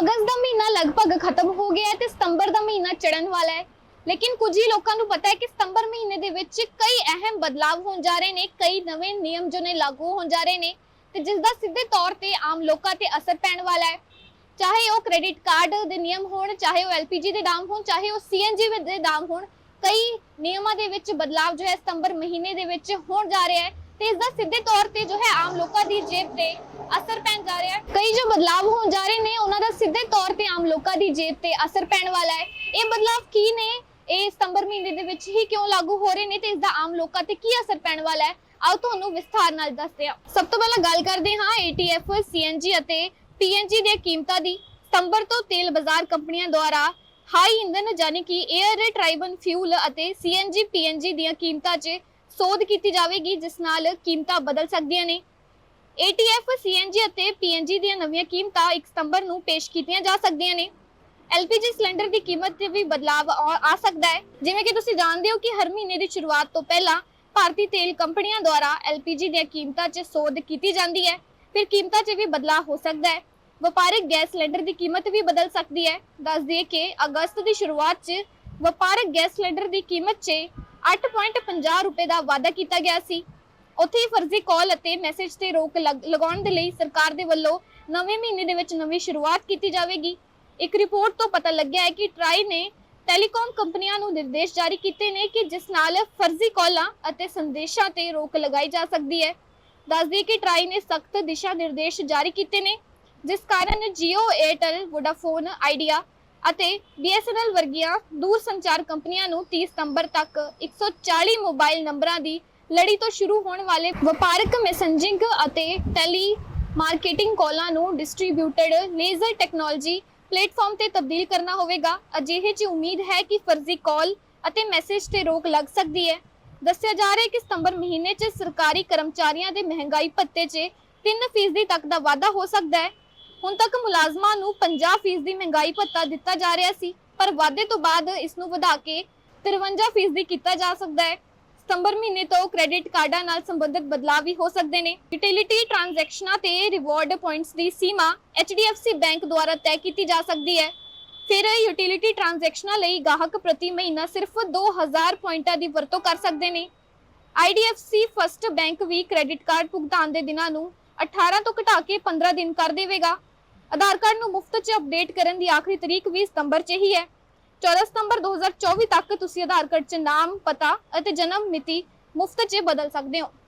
ਅਗਸਤ ਦਾ ਮਹੀਨਾ ਲਗਭਗ ਖਤਮ ਹੋ ਗਿਆ ਹੈ ਤੇ ਸਤੰਬਰ ਦਾ ਮਹੀਨਾ ਚੜਨ ਵਾਲਾ ਹੈ। ਲੇਕਿਨ ਕੁਝ ਹੀ ਲੋਕਾਂ ਨੂੰ ਪਤਾ ਹੈ ਕਿ ਸਤੰਬਰ ਮਹੀਨੇ ਦੇ ਵਿੱਚ ਕਈ ਅਹਿਮ ਬਦਲਾਵ ਹੋਣ ਜਾ ਰਹੇ ਨੇ, ਕਈ ਨਵੇਂ ਨਿਯਮ ਜੋ ਨੇ ਲਾਗੂ ਹੋਣ ਜਾ ਰਹੇ ਨੇ ਤੇ ਜਿਸ ਦਾ ਸਿੱਧੇ ਤੌਰ ਤੇ ਆਮ ਲੋਕਾਂ ਤੇ ਅਸਰ ਪੈਣ ਵਾਲਾ ਹੈ। ਚਾਹੇ ਉਹ ਕ੍ਰੈਡਿਟ ਕਾਰਡ ਦੇ ਨਿਯਮ ਹੋਣ, ਚਾਹੇ ਉਹ ਐਲਪੀਜੀ ਦੇ ਦਾਮ ਹੋਣ, ਚਾਹੇ ਉਹ ਸੀਐਨਜੀ ਦੇ ਦਾਮ ਹੋਣ, ਕਈ ਨਿਯਮਾਂ ਦੇ ਵਿੱਚ ਬਦਲਾਵ ਜੋ ਹੈ ਸਤੰਬਰ ਮਹੀਨੇ ਦੇ ਵਿੱਚ ਹੋਣ ਜਾ ਰਿਹਾ ਹੈ ਤੇ ਇਸ ਦਾ ਸਿੱਧੇ ਤੌਰ ਤੇ ਜੋ ਹੈ ਆਮ ਲੋਕਾਂ ਦੀ ਜੇਬ ਤੇ ਅਸਰ ਪੈਣ ਜਾ ਰਿਹਾ ਹੈ। ਕਈ ਜੋ ਬਦਲਾਵ ਹੋਣ ਜਾ ਰਹੇ ਨੇ ਸਿੱਧੇ ਤੌਰ ਤੇ ਆਮ ਲੋਕਾਂ ਦੀ ਜੇਬ ਤੇ ਅਸਰ ਪੈਣ ਵਾਲਾ ਹੈ। ਇਹ ਬਦਲਾਵ ਕੀ ਨੇ? ਇਹ ਸਤੰਬਰ ਮਹੀਨੇ ਦੇ ਵਿੱਚ ਹੀ ਕਿਉਂ ਲਾਗੂ ਹੋ ਰਹੇ ਨੇ ਤੇ ਇਸ ਦਾ ਆਮ ਲੋਕਾਂ ਤੇ ਕੀ ਅਸਰ ਪੈਣ ਵਾਲਾ ਹੈ? ਆਓ ਤੁਹਾਨੂੰ ਵਿਸਥਾਰ ਨਾਲ ਦੱਸਦੇ ਹਾਂ। ਸਭ ਤੋਂ ਪਹਿਲਾਂ ਗੱਲ ਕਰਦੇ ਹਾਂ ATF CNG ਅਤੇ PNG ਦੀਆਂ ਕੀਮਤਾਂ ਦੀ। ਸਤੰਬਰ ਤੋਂ ਤੇਲ ਬਾਜ਼ਾਰ ਕੰਪਨੀਆਂ ਦੁਆਰਾ ਹਾਈ ਇੰਧਨ ਯਾਨੀ ਕਿ 에ਅਰ ਟ੍ਰਾਈਬਨ ਫਿਊਲ ਅਤੇ CNG PNG ਦੀਆਂ ਕੀਮਤਾਂ 'ਚ ਸੋਧ ਕੀਤੀ ਜਾਵੇਗੀ, ਜਿਸ ਨਾਲ ਕੀਮਤਾਂ ਬਦਲ ਸਕਦੀਆਂ ਨੇ। ATF CNG ਅਤੇ PNG ਦੀਆਂ ਨਵੀਆਂ ਕੀਮਤਾਂ 1 ਸਤੰਬਰ ਨੂੰ ਪੇਸ਼ ਕੀਤੀਆਂ ਜਾ ਸਕਦੀਆਂ ਨੇ। LPG ਸਿਲੰਡਰ ਦੀ ਕੀਮਤ 'ਚ ਵੀ ਬਦਲਾਵ ਆ ਆ ਸਕਦਾ ਹੈ। ਜਿਵੇਂ ਕਿ ਤੁਸੀਂ ਜਾਣਦੇ ਹੋ ਕਿ ਹਰ ਮਹੀਨੇ ਦੀ ਸ਼ੁਰੂਆਤ ਤੋਂ ਪਹਿਲਾਂ ਭਾਰਤੀ ਤੇਲ ਕੰਪਨੀਆਂ ਦੁਆਰਾ LPG ਦੀਆਂ ਕੀਮਤਾਂ 'ਚ ਸੋਧ ਕੀਤੀ ਜਾਂਦੀ ਹੈ। ਫਿਰ ਕੀਮਤਾਂ 'ਚ ਵੀ ਬਦਲਾਅ ਹੋ ਸਕਦਾ ਹੈ। ਵਪਾਰਕ ਗੈਸ ਸਿਲੰਡਰ ਦੀ ਕੀਮਤ ਵੀ ਬਦਲ ਸਕਦੀ ਹੈ। ਦੱਸ ਦਈਏ ਕਿ ਅਗਸਤ ਦੀ ਸ਼ੁਰੂਆਤ 'ਚ ਵਪਾਰਕ ਗੈਸ ਸਿਲੰਡਰ ਦੀ ਕੀਮਤ 'ਚ 8.50 ਰੁਪਏ ਦਾ ਵਾਅਦਾ ਕੀਤਾ ਗਿਆ ਸੀ। ਉੱਥੇ ਹੀ ਫਰਜ਼ੀ ਕਾਲ ਅਤੇ ਮੈਸੇਜ ਤੇ ਰੋਕ ਲਗਾਉਣ ਦੇ ਲਈ ਸਰਕਾਰ ਦੇ ਵੱਲੋਂ ਨਵੇਂ ਮਹੀਨੇ ਦੇ ਵਿੱਚ ਨਵੀਂ ਸ਼ੁਰੂਆਤ ਕੀਤੀ ਜਾਵੇਗੀ। ਇੱਕ ਰਿਪੋਰਟ ਤੋਂ ਪਤਾ ਲੱਗਿਆ ਹੈ ਕਿ ਟਰਾਈ ਨੇ ਟੈਲੀਕਾਮ ਕੰਪਨੀਆਂ ਨੂੰ ਨਿਰਦੇਸ਼ ਜਾਰੀ ਕੀਤੇ ਨੇ ਕਿ ਜਿਸ ਨਾਲ ਫਰਜ਼ੀ ਕਾਲਾਂ ਅਤੇ ਸੰਦੇਸ਼ਾਂ ਤੇ ਰੋਕ ਲਗਾਈ ਜਾ ਸਕਦੀ ਹੈ। ਦੱਸਦੀ ਕਿ ਟਰਾਈ ਨੇ ਸਖਤ ਦਿਸ਼ਾ ਨਿਰਦੇਸ਼ ਜਾਰੀ ਕੀਤੇ ਨੇ ਜਿਸ ਕਾਰਨ Jio, Airtel, Vodafone, Idea ਅਤੇ BSNL ਵਰਗੀਆਂ ਦੂਰ ਸੰਚਾਰ ਕੰਪਨੀਆਂ ਨੂੰ 30 ਸਤੰਬਰ ਤੱਕ 140 ਮੋਬਾਈਲ ਨੰਬਰਾਂ ਦੀ ਲੜੀ ਤੋਂ ਸ਼ੁਰੂ ਹੋਣ ਵਾਲੇ ਵਪਾਰਕ ਮੈਸੇਜਿੰਗ ਅਤੇ ਟੈਲੀ ਮਾਰਕੀਟਿੰਗ ਕਾਲਾਂ ਨੂੰ ਡਿਸਟ੍ਰੀਬਿਊਟਡ ਲੇਜ਼ਰ ਟੈਕਨੋਲੋਜੀ ਪਲੇਟਫਾਰਮ ਤੇ ਤਬਦੀਲ ਕਰਨਾ ਹੋਵੇਗਾ। ਅਜਿਹੇ 'ਚ ਉਮੀਦ ਹੈ ਕਿ ਫਰਜ਼ੀ ਕਾਲ ਅਤੇ ਮੈਸੇਜ ਤੇ ਰੋਕ ਲੱਗ ਸਕਦੀ ਹੈ। ਦੱਸਿਆ ਜਾ ਰਿਹਾ ਹੈ ਕਿ ਸਤੰਬਰ ਮਹੀਨੇ 'ਚ ਸਰਕਾਰੀ ਕਰਮਚਾਰੀਆਂ ਦੇ ਮਹਿੰਗਾਈ ਭੱਤੇ 'ਚ 3% ਤੱਕ ਦਾ ਵਾਧਾ ਹੋ ਸਕਦਾ ਹੈ। ਹੁਣ ਤੱਕ ਮੁਲਾਜ਼ਮਾਂ ਨੂੰ 50% ਦੀ ਮਹਿੰਗਾਈ ਭੱਤਾ ਦਿੱਤਾ ਜਾ ਰਿਹਾ ਸੀ, ਪਰ ਵਾਧੇ ਤੋਂ ਬਾਅਦ ਇਸ ਨੂੰ ਵਧਾ ਕੇ 53% ਕੀਤਾ ਜਾ ਸਕਦਾ ਹੈ। ਸਤੰਬਰ ਮਹੀਨੇ ਤੋਂ ਕ੍ਰੈਡਿਟ ਕਾਰਡਾਂ ਨਾਲ ਸੰਬੰਧਿਤ ਬਦਲਾਅ ਵੀ ਹੋ ਸਕਦੇ ਨੇ। ਯੂਟਿਲਿਟੀ ਟ੍ਰਾਂਜੈਕਸ਼ਨਾਂ ਤੇ ਰਿਵਾਰਡ ਪੁਆਇੰਟਸ ਦੀ ਸੀਮਾ HDFC ਬੈਂਕ ਦੁਆਰਾ ਤੈਅ ਕੀਤੀ ਜਾ ਸਕਦੀ ਹੈ। ਫਿਰ ਯੂਟਿਲਿਟੀ ਟ੍ਰਾਂਜੈਕਸ਼ਨਾਂ ਲਈ ਗਾਹਕ ਪ੍ਰਤੀ ਮਹੀਨਾ ਸਿਰਫ 2000 ਪੁਆਇੰਟਾਂ ਦੀ ਵਰਤੋਂ ਕਰ ਸਕਦੇ ਨੇ। IDFC ਫਸਟ ਬੈਂਕ ਵੀ ਕ੍ਰੈਡਿਟ ਕਾਰਡ ਭੁਗਤਾਨ ਦੇ ਦਿਨਾਂ ਨੂੰ 18 ਤੋਂ ਘਟਾ ਕੇ 15 ਦਿਨ ਕਰ ਦੇਵੇਗਾ। ਆਧਾਰ ਕਾਰਡ ਨੂੰ ਮੁਫਤ 'ਚ ਅਪਡੇਟ ਕਰਨ ਦੀ ਆਖਰੀ ਤਰੀਕ ਵੀ ਸਤੰਬਰ 'ਚ ਹੀ ਹੈ। 14 ਸਤੰਬਰ 2024 ਤੱਕ ਤੁਸੀਂ ਆਧਾਰ ਕਾਰਡ 'ਚ ਨਾਮ ਪਤਾ ਅਤੇ ਜਨਮ ਮਿਤੀ ਮੁਫਤ 'ਚ ਬਦਲ ਸਕਦੇ ਹੋ